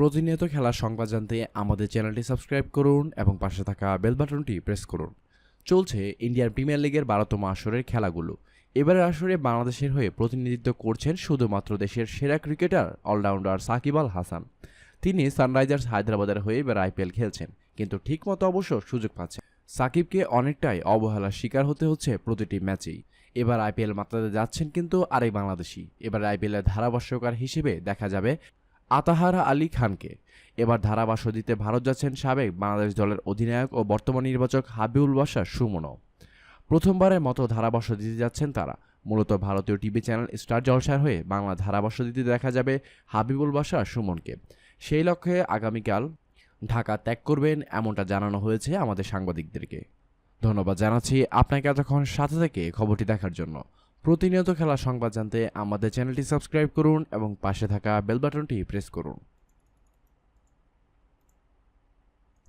প্রতিনিয়ত খেলার সংবাদ জানতে আমাদের চ্যানেলটি সাবস্ক্রাইব করুন এবং পাশে থাকা বেল বাটনটি প্রেস করুন। চলছে ইন্ডিয়ান প্রিমিয়ার লিগের বারোতম আসরের খেলাগুলো। এবারের আসরে বাংলাদেশের হয়ে প্রতিনিধিত্ব করছেন শুধুমাত্র দেশের সেরা ক্রিকেটার অলরাউন্ডার সাকিব আল হাসান। তিনি সানরাইজার্স হায়দ্রাবাদের হয়ে এবার আইপিএল খেলছেন, কিন্তু ঠিকমতো অবশ্য সুযোগ পাচ্ছেন। সাকিবকে অনেকটাই অবহেলার শিকার হতে হচ্ছে প্রতিটি ম্যাচেই। এবার আইপিএল মাত্রাতে যাচ্ছেন কিন্তু আরেক বাংলাদেশি। এবার আইপিএলের ধারাভাষ্যকার হিসেবে দেখা যাবে আতাহারা আলী খানকে। এবার ধারাভাষ্য দিতে ভারত যাচ্ছেন সাবেক বাংলাদেশ দলের অধিনায়ক ও বর্তমান নির্বাচক হাবিবুল বাসার সুমনও। প্রথমবারের মতো ধারাভাষ্য দিতে যাচ্ছেন তারা। মূলত ভারতীয় টিভি চ্যানেল স্টার জলসার হয়ে বাংলা ধারাভাষ্য দিতে দেখা যাবে হাবিবুল বাসার সুমনকে। সেই লক্ষ্যে আগামীকাল ঢাকা ত্যাগ করবেন এমনটা জানানো হয়েছে আমাদের সাংবাদিকদেরকে। ধন্যবাদ জানাচ্ছি আপনাকে এতক্ষণ সাথে থেকে খবরটি দেখার জন্য। প্রতিনিয়ত খেলা সংবাদ জানতে আমাদের চ্যানেলটি সাবস্ক্রাইব করুন এবং পাশে থাকা বেল বাটনটি প্রেস করুন।